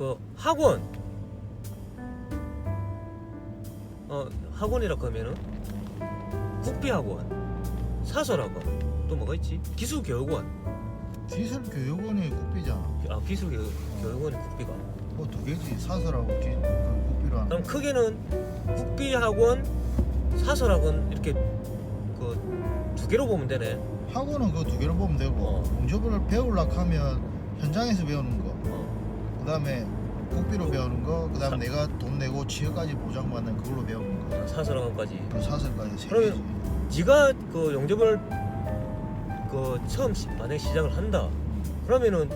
그 학원 어 학원이라 그러면은 국비학원 사설학원 또 뭐가 있지 기술교육원 기술교육원이 국비잖아. 아 기술교육원이 국비가 뭐 두 개지 사설하고 기, 그 국비로 하는. 그럼 거. 크게는 국비학원 사설학원 이렇게 그 두 개로 보면 되네 학원은 그 두 개로 보면 되고 어. 용접을 배우려고 하면 현장에서 배우는 거. 어, 그다음에 국비로 배우는 거. 그다음에 사- 내가 돈 내고 취업까지 보장받는 그걸로 배우는 거. 사설학원까지 그 사설까지 세 그러면- 개지. 네가 그 용접을 그 처음 시, 만약에 시작을 한다 그러면은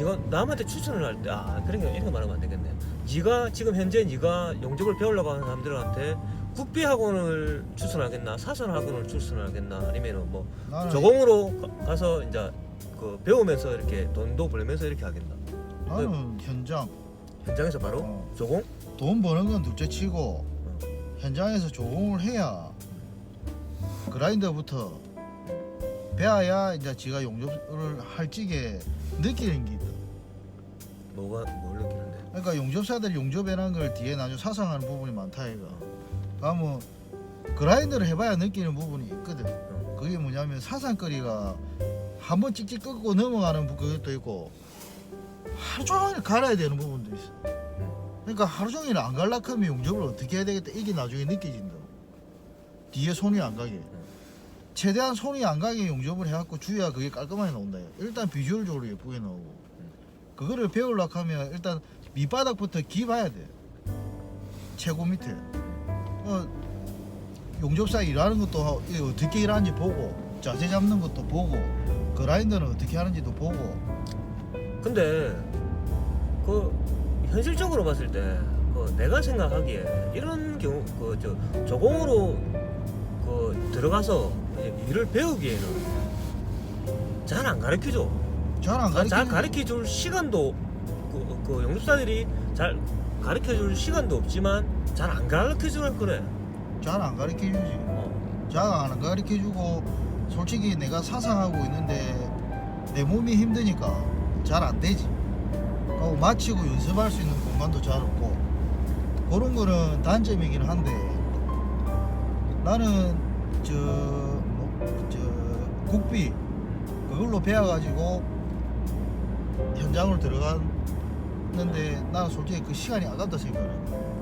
이거 남한테 추천을 할 때 아 그런 게 이런 거 말하면 안 되겠네 네가 지금 현재 네가 용접을 배우려고 하는 사람들한테 국비 학원을 추천하겠나 사설 학원을 추천하겠나 아니면은 뭐 나는 저공으로 가- 가서 이제 그 배우면서 이렇게 돈도 벌면서 이렇게 하겠나 나는 현장 현장에서 바로 어. 저공 돈 버는 건 둘째 치고 현장에서 조공을 해야 그라인더부터 배워야 이제 지가 용접을 할 적에 느끼는 게 있다. 뭐가 뭘 느끼는데 그러니까 용접사들이 용접이라는 걸 뒤에 나중에 사상하는 부분이 많다 이가. 그러면 그라인더를 해봐야 느끼는 부분이 있거든. 그게 뭐냐면 사상거리가 한번 찍찍 끄고 넘어가는 부- 그것도 있고 하루 종일 갈아야 되는 부분도 있어. 그러니까 하루 종일 안 갈락하면 용접을 어떻게 해야 되겠다 이게 나중에 느껴진다. 뒤에 손이 안 가게. 최대한 손이 안 가게 용접을 해갖고 주의야 그게 깔끔하게 나온다. 일단 비주얼적으로 예쁘게 나오고 그거를 배우려고 하면 일단 밑바닥부터 기봐야 돼. 최고 밑에. 어, 용접사 일하는 것도 어떻게 일하는지 보고 자세 잡는 것도 보고 그라인더는 어떻게 하는지도 보고 근데 그 현실적으로 봤을 때 그 내가 생각하기에 이런 경우 그저 저공으로 그 들어가서 일을 배우기에는 잘 안 가르쳐 줘. 잘안잘 가르치는 가르쳐 줄 시간도 그, 그 용접사들이 잘 가르쳐 줄 시간도 없지만 잘 안 가르쳐 줄 그래. 잘 안 가르쳐 주지 어. 잘안 가르쳐 주고 솔직히 내가 사상하고 있는데 내 몸이 힘드니까 잘 안 되지. 그리고 마치고 연습할 수 있는 공간도 잘 없고 그런 거는 단점이긴 한데 나는 저, 뭐, 저 국비 그걸로 배워가지고 현장으로 들어갔는데 나는 솔직히 그 시간이 아깝다 생각해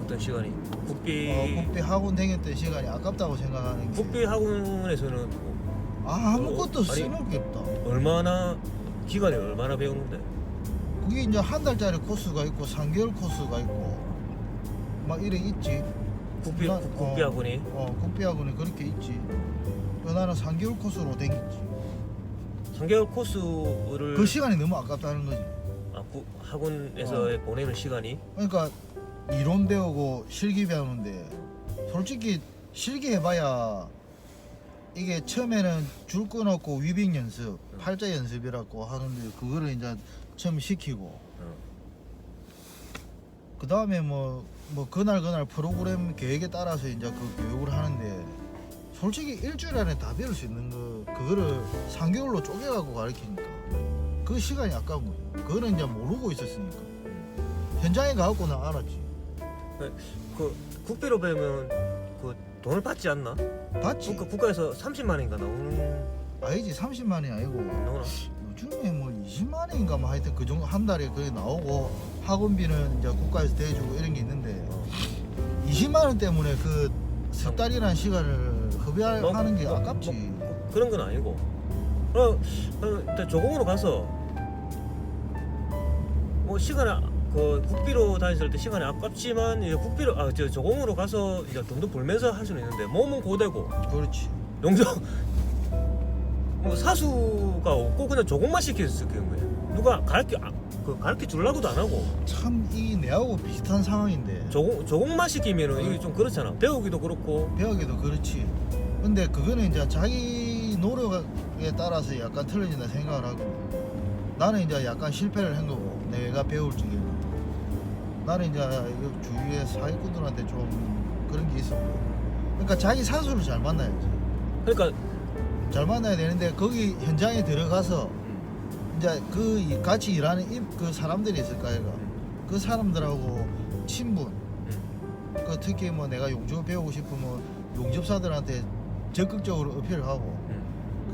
어떤 시간이? 국비 어, 국비 학원 다녔던 시간이 아깝다고 생각하는 게. 국비 학원에서는 뭐 아, 아무것도 어, 아니, 쓸모없게 없다. 얼마나 기간이 얼마나 배우는데? 그게 이제 한 달짜리 코스가 있고 3개월 코스가 있고 막 이래 있지. 국비 나- 국- 국비 어. 학원이? 어 국비학원이 그렇게 있지. 그 나는 3개월 코스로 댕겼지. 3개월 코스를 그 시간이 너무 아깝다는 거지. 아, 구- 학원에서 보내는 시간이? 그러니까 이론 배우고 실기 배우는데 솔직히 실기 해봐야 이게 처음에는 줄 끊었고 위빙 연습, 팔자 연습이라고 하는데 그거를 이제 처음 시키고 어. 그 다음에 뭐, 뭐 그날 그날 프로그램 계획에 따라서 이제 그 교육을 하는데 솔직히 일주일 안에 다 배울 수 있는 거 그거를 3개월로 쪼개갖고 가르치니까 그 시간이 아까운 거죠. 그거는 이제 모르고 있었으니까 현장에 가갖고 나 알았지. 그 국비로 배우면 그 돈을 받지 않나? 봤지? 국가, 국가에서 30만 원인가 나오는 아니지 30만 원이 아니고 나오나? 요즘에 뭐 20만 원인가 뭐 하여튼 그 정도 한 달에 그게 나오고 학원비는 이제 국가에서 대주고 이런 게 있는데 어. 20만 원 때문에 그석 달이라는 시간을 허비하는 뭐, 게 뭐, 아깝지. 뭐, 그런 건 아니고. 어, 어, 일단 조공으로 가서 뭐 시간에 그 국비로 다녔을 때 시간이 아깝지만 이제 국비로 아저 조공으로 가서 이제 돈도 벌면서 할 수는 있는데 몸은 고되고 그렇지. 용접 뭐 사수가 없고 그냥 조공만 시켰을 거예요. 누가 가르쳐 아, 그 가르쳐 주려고도 안 하고 참 이 내하고 비슷한 상황인데 조공 조공만 시키면은 이게 좀 그렇잖아. 배우기도 그렇고 배우기도 그렇지. 근데 그거는 이제 자기 노력에 따라서 약간 틀려진다 생각을 하고 나는 이제 약간 실패를 한 거고 내가 배울 적에는 나는 이제 이 주위에 사기꾼들한테 좀 그런 게 있었고 그러니까 자기 사수를 잘 만나야지. 그러니까 잘 만나야 되는데 거기 현장에 들어가서 이제 그 이- 같이 일하는 이- 그 사람들이 있을 거아이가 그 사람들하고 친분 음. 그 특히 뭐 내가 용접 배우고 싶으면 용접사들한테 적극적으로 어필을 하고 음.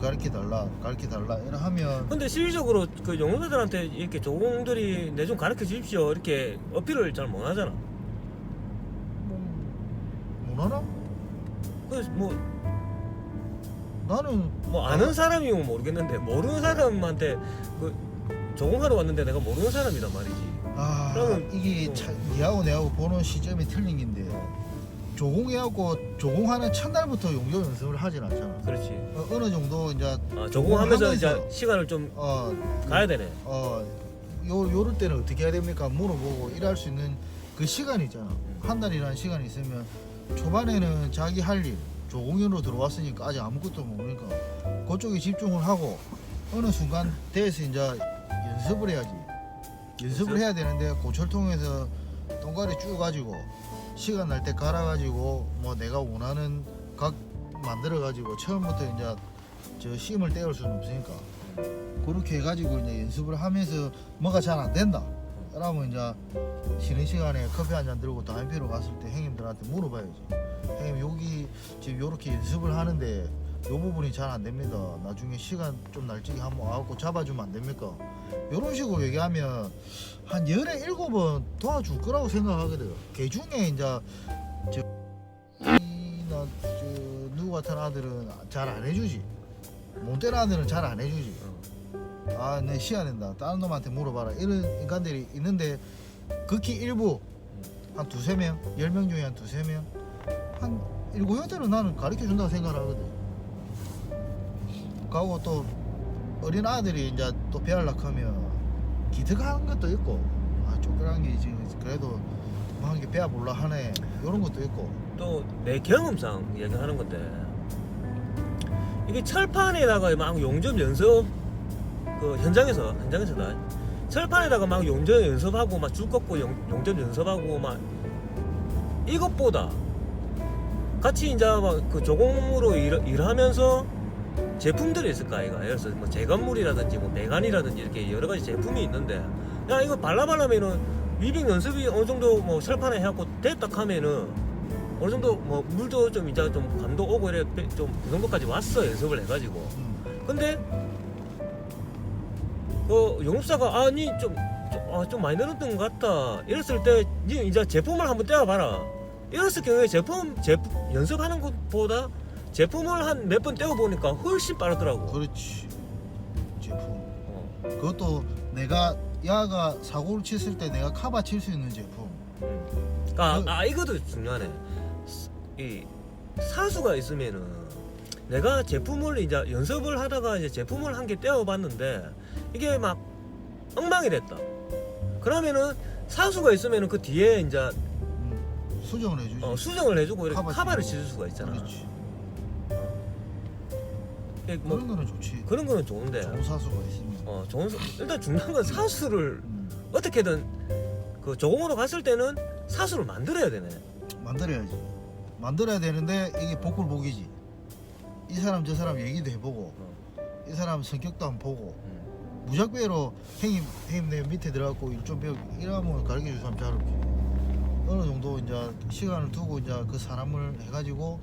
가르쳐 달라 가르쳐 달라 이래 하면 근데 실질적으로 그 용어들한테 이렇게 조공들이 내 좀 가르쳐 주십시오 이렇게 어필을 잘 못 하잖아. 못 하나? 그래서 뭐, 나는 뭐 아는 사람이면 모르겠는데 모르는 사람한테 그 조공하러 왔는데 내가 모르는 사람이란 말이지. 아 그러면 이게 또- 차, 니하고 내하고 보는 시점이 틀린 긴데 조공해갖고 조공하는 첫날부터 용접 연습을 하진 않잖아 그렇지. 어, 어느 정도 이제 아, 조공하면서 이제 조공하면서- 시간을 좀 어, 가야 되네. 어, 요, 요럴 때는 어떻게 해야 됩니까? 물어보고 일할 수 있는 그 시간이 있잖아. 한 달이라는 시간이 있으면 초반에는 자기 할 일, 조공연으로 들어왔으니까 아직 아무것도 모르니까 그쪽에 집중을 하고 어느 순간 돼서 이제 연습을 해야지. 연습을 연습? 해야 되는데 고철통에서 똥가리 쭉 가지고 시간 날 때 갈아가지고 뭐 내가 원하는 각 만들어가지고 처음부터 이제 저 심을 떼올 수는 없으니까 그렇게 해가지고 이제 연습을 하면서 뭐가 잘 안 된다. 그러면 이제 쉬는 시간에 커피 한 잔 들고 피러 갔을 때 형님들한테 물어봐야지. 형님 여기 지금 이렇게 연습을 하는데 요 부분이 잘 안 됩니다. 나중에 시간 좀 날짜게 한번 와갖고 잡아주면 안 됩니까? 이런 식으로 얘기하면 한 열에 일곱 번 도와줄 거라고 생각하거든. 그 중에 이제 저 이나 저 누구 같은 아들은 잘 안 해주지. 못된 아들은 잘 안 해주지. 어. 아, 내 시야 된다. 다른 놈한테 물어봐라. 이런 인간들이 있는데 극히 일부 한 두세 명, 열 명 중에 한 두세 명, 한 일곱 여덟은 나는 가르쳐 준다고 생각하거든. 가고 또 어린 아들이 이제 또 배우려고 하면 기특한 것도 있고, 아, 쫓겨난 게 지금 그래도 뭐한게 배워볼라 하네. 이런 것도 있고. 또 내 경험상 얘기하는 건데 이게 철판에다가 막 용접 연습 그 현장에서 현장에서다 철판에다가 막 용접 연습하고 막줄 꺾고 용, 용접 연습하고 막 이것보다 같이 이제 막 그 조공으로 일, 일하면서 제품들이 있을까 아이가 예를 들어서 뭐 제관물이라든지 뭐 메간이라든지 이렇게 여러 가지 제품이 있는데 야 이거 발라발라면은 위빙 연습이 어느 정도 뭐 철판에 해갖고 됐다 하면은 어느 정도 뭐 물도 좀 이제 좀 감도 오고 이래 좀그 정도까지 왔어 연습을 해가지고. 음. 근데 그 용업사가 아니 좀, 좀, 아, 좀 많이 늘었던 것 같다. 이랬을 때니 이제 제품을 한번 떼어봐라. 이랬을 경우에 제품 제품 연습하는 것보다 제품을 한 몇 번 떼어보니까 훨씬 빠르더라고 그렇지. 제품. 어, 그것도 내가 야가 사고를 쳤을 때 내가 카바 칠 수 있는 제품. 음. 아, 그- 아 이것도 중요하네 이 사수가 있으면은 내가 제품을 이제 연습을 하다가 이제 제품을 한 개 떼어봤는데 이게 막 엉망이 됐다. 그러면은 사수가 있으면은 그 뒤에 이제 음, 수정을 해주지. 어, 수정을 해주고 이렇게 카바 카바를 치고. 칠 수가 있잖아. 그렇지. 뭐 그런 거는 좋지. 그런 거는 좋은데 좋은 사수가 있으면. 어 좋은 사- 일단 중요한 건 사수를 음, 어떻게든 그 조공으로 갔을 때는 사수를 만들어야 되네. 만들어야지. 만들어야 되는데 이게 복불복이지. 이 사람 저 사람 얘기도 해보고 이 사람 성격도 한번 보고 음. 무작배로 형님 형님 내 밑에 들어가고 일 좀 배우기 이러면 가르쳐 줄 사람 잘 없지. 어느 정도 이제 시간을 두고 이제 그 사람을 해가지고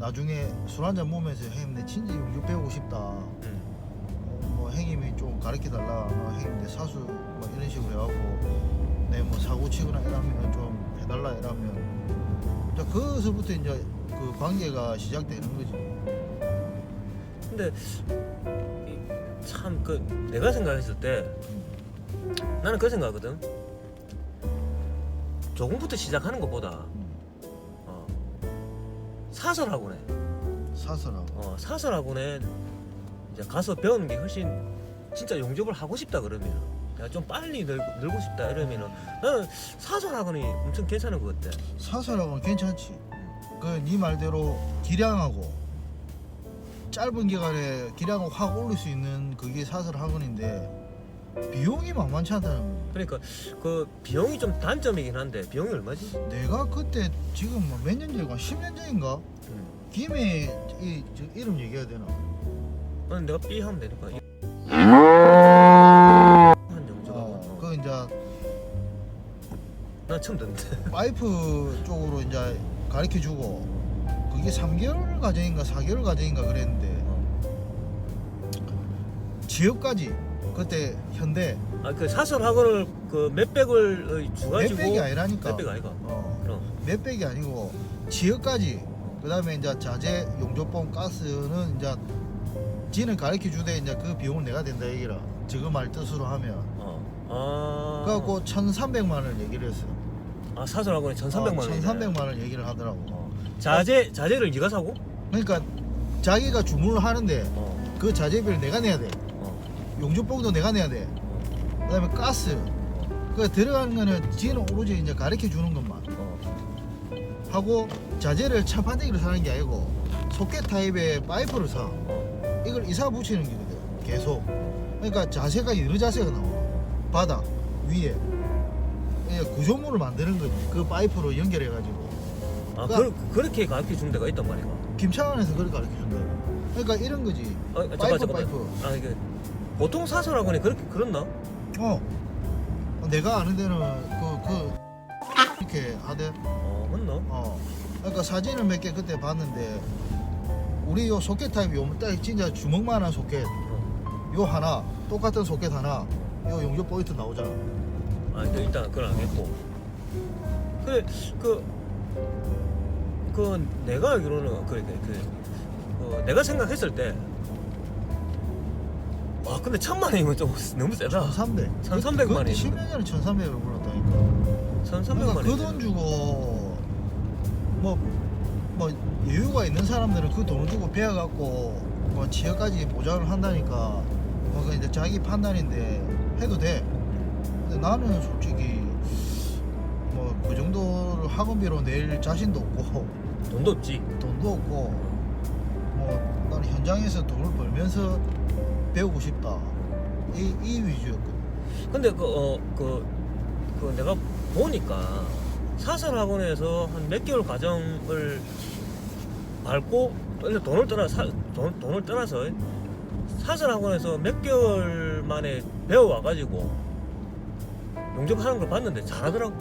나중에 술 한잔 먹으면서 형님 내 진짜 용접 배우고 싶다. 음. 어, 뭐 형님이 좀 가르쳐 달라. 뭐 형님 내 사수 뭐 이런 식으로 해갖고 내 뭐 사고 치거나 이러면 좀 해달라 이러면 이제 거기서부터 이제 그 관계가 시작되는 거지. 근데 참 그 내가 생각했을 때 나는 그 생각하거든. 조금부터 시작하는 것보다 음, 어, 사설학원에 사설하고. 어, 사설학원에 이제 가서 배우는 게 훨씬 진짜 용접을 하고 싶다 그러면 내가 좀 빨리 늘, 늘고 싶다 이러면은 나는 사설학원이 엄청 괜찮은 것 같아. 사설하고는 괜찮지. 그 네 말대로 기량하고 짧은 기간에 기량을 확 올릴 수 있는 그게 사설 학원인데 비용이 만만치 않다는. 그러니까 그 비용이 좀 단점이긴 한데 비용이 얼마지? 내가 그때 지금 뭐 몇 년 전인가 10년 전인가 음. 김해 이, 저 이름 얘기해야 되나? 아니, 내가 B 하면 되니까 한 용접하고 어, 그 이제 난 처음 듣는데. 와이프 쪽으로 이제 가르쳐 주고 그게 3개월 과정인가 4개월 과정인가 그랬는데 지역까지 그때 현대 아 그 사설 학원을 그 몇백을 주가지고 몇백이 아니라니까 몇백 아이가. 어, 그럼. 몇백이 아니고 지역까지 그다음에 이제 자재 용접봉 가스는 이제 지는 가르쳐 주되 이제 그 비용은 내가 된다 얘기라 지금 말 뜻으로 하면 어. 아. 그래갖고 1,300만 원을 얘기를 했어. 아 사설 학원에 1,300만 원. 1,300만 원을 얘기를 하더라고. 어. 자재 자재를 네가 사고? 그러니까 자기가 주문을 하는데 어. 그 자재비를 내가 내야 돼. 어. 용접봉도 내가 내야 돼. 그다음에 가스. 그 들어가는 거는 지는 오로지 이제 가르쳐 주는 것만 어. 하고 자재를 차판대기로 사는 게 아니고 소켓 타입의 파이프를 사. 어. 이걸 이사 붙이는 거거든. 계속. 그러니까 자세가 여러 자세가 나와. 바닥 위에 예, 구조물을 만드는 거지. 그 파이프로 연결해 가지고. 아 그러니까- 그, 그렇게 가르쳐 주는 데가 있단 말이야. 김창완에서 그렇게 가르쳐 준다. 그러니까 이런 거지. 어, 파이프 잠깐 잠깐. 파이프. 아 이게 보통 사설 학원이 그렇게 그렇나? 어. 내가 아는 데는 그, 그, 이렇게 하대. 어 맞나? 어. 그러니까 사진을 몇 개 그때 봤는데, 우리 요 소켓 타입, 요, 딱 진짜 주먹만한 소켓, 어. 요 하나, 똑같은 소켓 하나, 요 용접 포인트 나오잖아. 아 근데 일단 그건 알겠고. 그래 그. 그 내가 알기로는 그, 그, 그, 그 내가 생각했을 때. 와 근데 천만 원이면 좀 너무 세다. 1300. 1300만 원이네. 10년 전에 1300을 불렀다니까. 천삼백만 그러니까 원. 그돈 주고, 뭐, 뭐, 여유가 있는 사람들은 그돈 주고 배워갖고, 뭐, 지역까지 보장을 한다니까, 뭐, 그 이제 자기 판단인데 해도 돼. 근데 나는 솔직히, 뭐, 그 정도를 학원비로 낼 자신도 없고, 돈도 없지. 돈도 없고, 뭐, 나는 현장에서 돈을 벌면서 배우고 싶다. 이, 이 위주였거든. 근데 그 어 그 그 내가 보니까 사설 학원에서 한 몇 개월 과정을 밟고 근데 돈을 떠나 사, 돈, 돈을 떠나서 사설 학원에서 몇 개월 만에 배워와 가지고 용접하는 걸 봤는데 잘하더라고.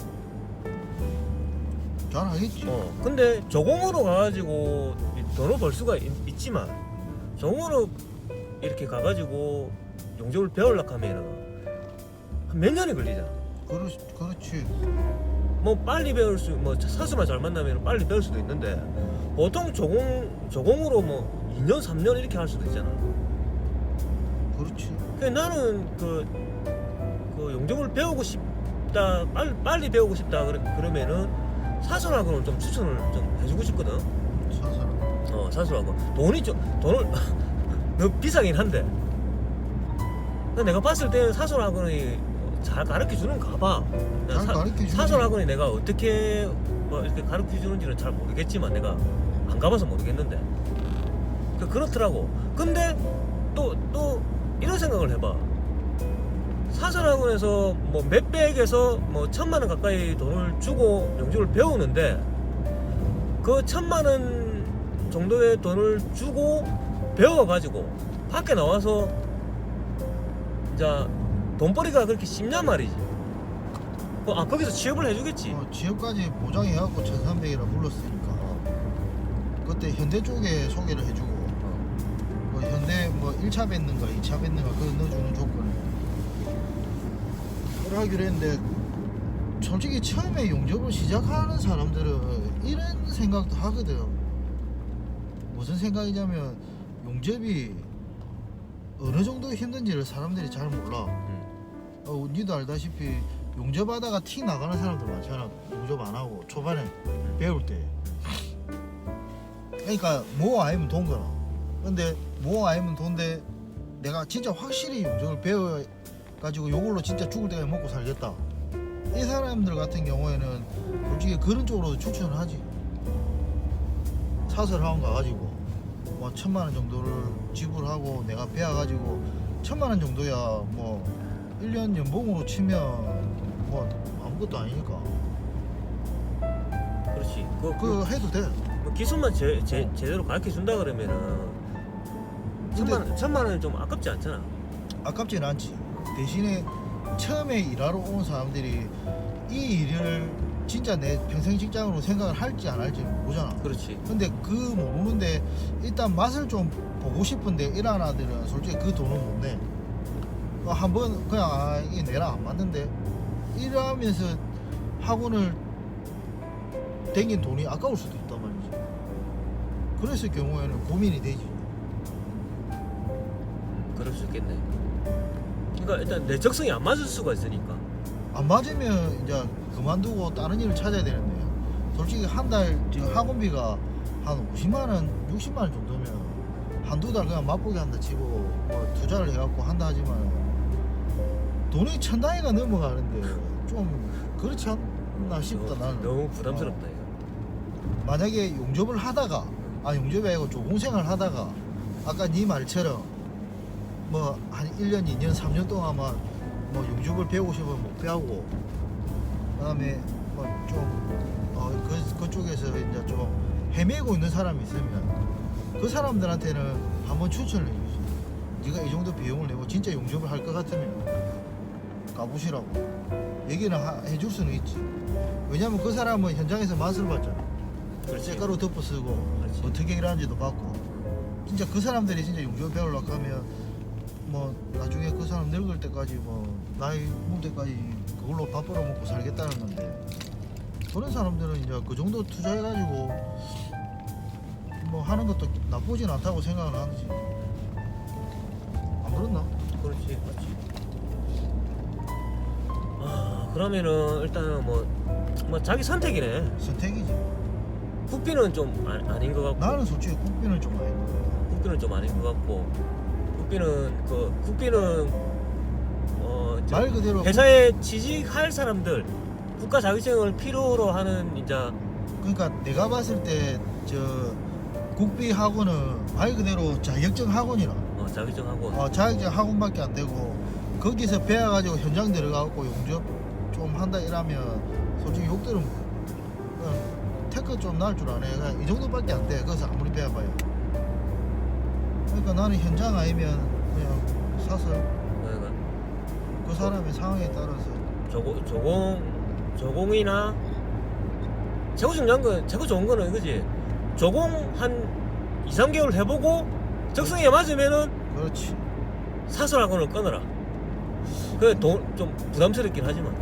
잘하겠지. 어 근데 조공으로 가가지고 이 돈을 벌 수가 있, 지만 조공으로 이렇게 가가지고 용접을 배우려고 하면은 한 몇 년이 걸리잖아. 그렇, 그렇지. 뭐 빨리 배울 수, 뭐 사수만 잘 만나면 빨리 배울 수도 있는데 보통 조공 조공으로 뭐 2년 3년 이렇게 할 수도 있잖아. 그렇지. 그래 나는 그, 그 용접을 배우고 싶다, 빨리 빨리 배우고 싶다 그러, 그러면은 사설학원을 좀 추천을 좀 해주고 싶거든. 사설. 어 사설학원 돈이 좀 돈을 너무 비싸긴 한데. 내가 봤을 때는 사설학원이 잘 가르쳐 주는가 봐. 잘. 사설학원이 내가 어떻게 뭐 이렇게 가르쳐 주는지는 잘 모르겠지만 내가 안 가봐서 모르겠는데 그 그렇더라고. 근데 또 또 이런 생각을 해봐. 사설학원에서 뭐 몇백에서 뭐 천만 원 가까이 돈을 주고 영주를 배우는데 그 천만 원 정도의 돈을 주고 배워가지고 밖에 나와서 이제 돈벌이가 그렇게 쉽냔 말이지. 그, 아 거기서 취업을 해주겠지. 어, 지역까지 보장해갖고 1300이라 불렀으니까 그때 현대 쪽에 소개를 해주고 뭐 현대 뭐 1차 뱉는가 2차 뱉는가 그거 넣어주는 조건을 그걸 하기로 했는데 솔직히 처음에 용접을 시작하는 사람들은 이런 생각도 하거든 무슨 생각이냐면 용접이 어느 정도 힘든지를 사람들이 잘 몰라 음. 어, 니도 알다시피 용접하다가 티 나가는 사람들 많잖아. 용접 안 하고 초반에 배울 때. 그러니까 뭐 아니면 돈 거라. 근데 뭐 아니면 돈데 내가 진짜 확실히 용접을 배워 가지고 요걸로 진짜 죽을 때까지 먹고 살겠다. 이 사람들 같은 경우에는 솔직히 그런 쪽으로도 추천을 하지. 사설 학원 가가지고 뭐 천만 원 정도를 지불하고 내가 배워가지고 천만 원 정도야. 뭐 1년 연봉으로 치면 뭐 아무것도 아니니까. 그렇지. 그, 그, 그거 해도 돼. 뭐 기술만 제, 제, 제대로 가르쳐 준다 그러면은 천만 원, 천만 원이 좀 아깝지 않잖아. 아깝진 않지. 대신에 처음에 일하러 온 사람들이 이 일을 진짜 내 평생 직장으로 생각을 할지 안 할지 모르잖아. 그렇지. 근데 그 모르는데 일단 맛을 좀 보고 싶은데 이런 아들은 솔직히 그 돈은 못 내. 어, 한번 그냥 아 이게 내랑 안 맞는데 이러면서 학원을 댕긴 돈이 아까울 수도 있단 말이지. 그랬을 경우에는 고민이 되지. 그럴 수 있겠네. 그러니까 일단 내 적성이 안 맞을 수가 있으니까. 안 맞으면 이제 그만두고 다른 일을 찾아야 되는데 솔직히 한달 지금 학원비가 한 50만 원, 60만 원 정도면 한두 달 그냥 맛보게 한다 치고 뭐 투자를 해갖고 한다 하지만 돈이 천 단위가 넘어가는데 좀 그렇지 않나 싶다 너무, 나는 너무 부담스럽다 어. 이거. 만약에 용접을 하다가 아 용접이 아니고 조공생활 하다가 아까 네 말처럼 뭐 한 1년, 2년, 3년 동안만 뭐 용접을 배우고 싶으면 못 배우고 그다음에 뭐좀 어, 그, 그쪽에서 이제 좀 헤매고 있는 사람이 있으면 그 사람들한테는 한번 추천을 해주지 네가 이 정도 비용을 내고 진짜 용접을 할 것 같으면 가보시라고 얘기는 하- 해줄 수는 있지. 왜냐면 그 사람은 현장에서 맛을 봤잖아. 그렇지. 쇳가루 덮어 쓰고 그렇지. 어떻게 일하는지도 봤고. 진짜 그 사람들이 진짜 용접 배우려고 하면 뭐 나중에 그 사람 늙을 때까지 뭐 나이 먹을 때까지 그걸로 밥 벌어 먹고 살겠다는 건데 그런 사람들은 이제 그 정도 투자해가지고 뭐 하는 것도 나쁘진 않다고 생각을 하지 안 그렇나? 그렇지, 그렇지. 아 그러면은 일단은 뭐, 뭐 자기 선택이네. 선택이지 국비는 좀 아, 아닌 것 같고. 나는 솔직히 국비는 좀 아닌 거야 국비는 좀 아닌 것 같고. 국비는 그 국비는 어저말 그대로 회사에 취직할 사람들 국가 자격증을 필요로 하는 이제 그러니까 내가 봤을 때 저 국비 학원은 말 그대로 자격증 학원이라. 어, 자격증하고. 어, 자격증 학원밖에 안 되고 거기서 배워가지고 현장 들어가고 용접 좀 한다 이러면 솔직히 욕들은 그냥 태클 좀날줄 아네. 그냥 이 정도밖에 안 돼. 거기서 아무리 배워봐야 그러니까 나는 현장 아니면 그냥 사서 사람의 상황에 따라서. 조공 조공 조공이나 최고 중요한 건 최고 좋은 거는 이거지? 조공 한 2, 3개월 해보고 적성에 맞으면은 그렇지. 사설학원을 끊어라. 그돈좀 부담스럽긴 하지만.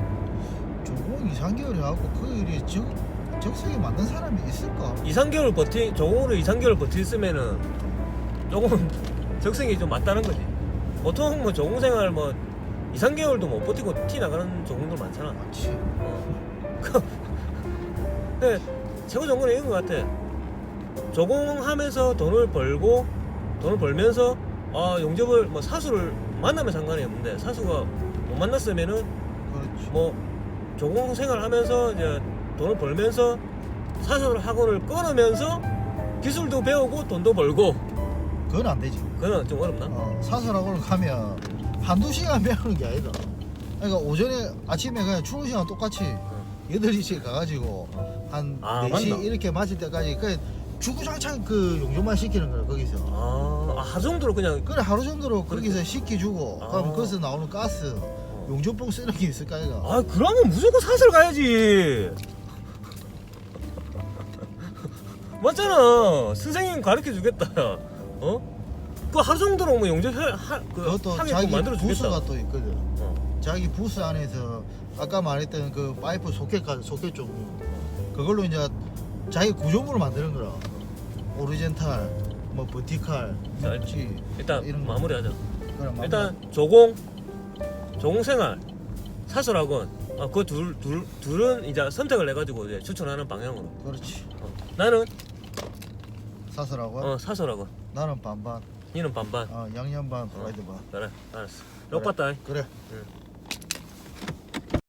조공 2, 3개월 해갖고 그 일이 적, 적성에 맞는 사람이 있을까? 2, 3개월 버티 조공으로 2, 3개월 버티있으면은 조금 적성이 좀 맞다는 거지. 보통 뭐 조공 생활 뭐 2, 3개월도 못 버티고 티 나가는 조공들 많잖아 맞지 어. 그- 근데 최고 좋은 건 이런 것 같아. 조공하면서 돈을 벌고 돈을 벌면서 아 용접을 뭐 사수를 만나면 상관이 없는데 사수가 못 만났으면은 그렇지 뭐 조공 생활하면서 이제 돈을 벌면서 사수를 학원을 끊으면서 기술도 배우고 돈도 벌고 그건 안 되지 그건 좀 어렵나? 어, 사설 학원을 가면 한두 시간 배우는 게 아니다. 그러니까 오전에 아침에 그냥 추운 시간 똑같이 8시에 가가지고 한 아, 4시 맞나? 이렇게 마칠 때까지 그 주구장창 그 용접만 시키는 거야 거기서. 아, 아 하루 정도로 그냥 그래 하루 정도로 그렇게. 거기서 시켜주고 아. 그럼 거기서 나오는 가스 용접봉 쓰는 게 있을까 이가. 아 그러면 무조건 사설 가야지 맞잖아 선생님 가르쳐 주겠다 어? 그 정도로 뭐 하, 그 그것도 자기 만들어 주겠다 부스가 또 있거든. 어. 자기 부스 안에서 아까 말했던 그 파이프 소켓까지 소켓 종 그걸로 이제 자기 구조물을 만드는 거라 오리젠탈 뭐 버티칼 자, 묵지 일단 이런 거. 마무리하자 그래, 마무리. 일단 조공 조공 생활 사설학원 아, 그 둘, 둘, 둘은 이제 선택을 해가지고 이제 추천하는 방향으로 그렇지 어. 나는 사설하고 어, 사설학원 나는 반반 니는 반반. 어, 양념 반 프라이드 반 그래 알았어. 욕 봤다? 그래. 응.